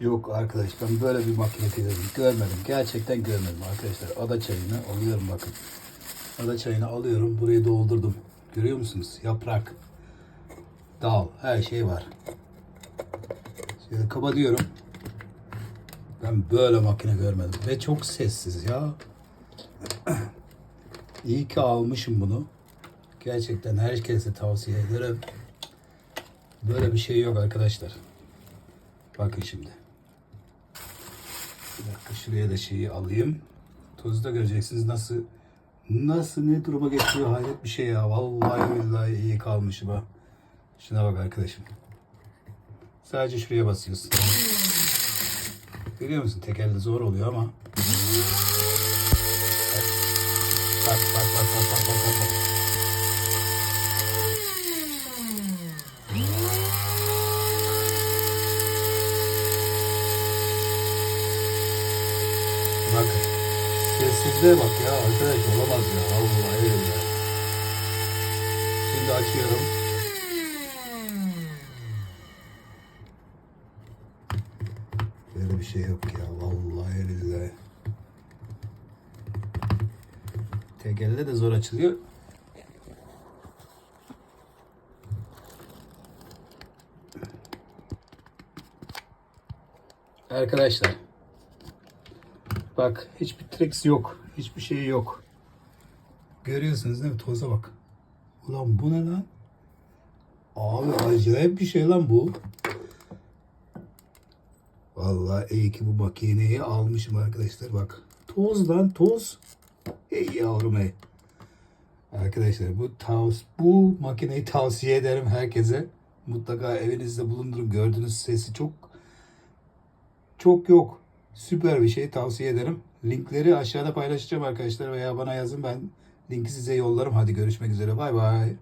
Yok arkadaş ben böyle bir makine görmedim. Görmedim. Gerçekten görmedim arkadaşlar. Ada çayını alıyorum bakın. Ada çayını alıyorum. Burayı doldurdum. Görüyor musunuz? Yaprak, dal, her şey var. Şimdi kapatıyorum. Ben böyle makine görmedim. Ve çok sessiz ya. İyi ki almışım bunu. Gerçekten herkese tavsiye ederim. Böyle bir şey yok arkadaşlar. Bakın şimdi. Bir dakika şuraya da şeyi alayım. Tozda göreceksiniz nasıl nasıl ne duruma getiriyor hayret bir şey ya. Vallahi billahi iyi kalmışım ha. Şuna bak arkadaşım. Sadece şuraya basıyorsun. Görüyor musun? Tekelde zor oluyor ama. Bak bak bak bak bak bak bak. bak. Bakın. Sessizliğe bak ya arkadaş olamaz ya. Vallahi billahi. Şimdi açıyorum. Böyle bir şey yok ya. Vallahi billahi. Tek elde de zor açılıyor. Arkadaşlar Bak hiçbir tricks yok. Hiçbir şey yok. Görüyorsunuz değil mi? Toza bak. Ulan bu ne lan? Abi acayip bir şey lan bu. Vallahi iyi ki bu makineyi almışım arkadaşlar bak. Toz lan toz. Ey yavrum ey. Arkadaşlar bu tavs bu makineyi tavsiye ederim herkese. Mutlaka evinizde bulundurun. Gördüğünüz sesi çok çok yok. Süper bir şey tavsiye ederim. Linkleri aşağıda paylaşacağım arkadaşlar veya bana yazın ben linki size yollarım. Hadi görüşmek üzere bay bay.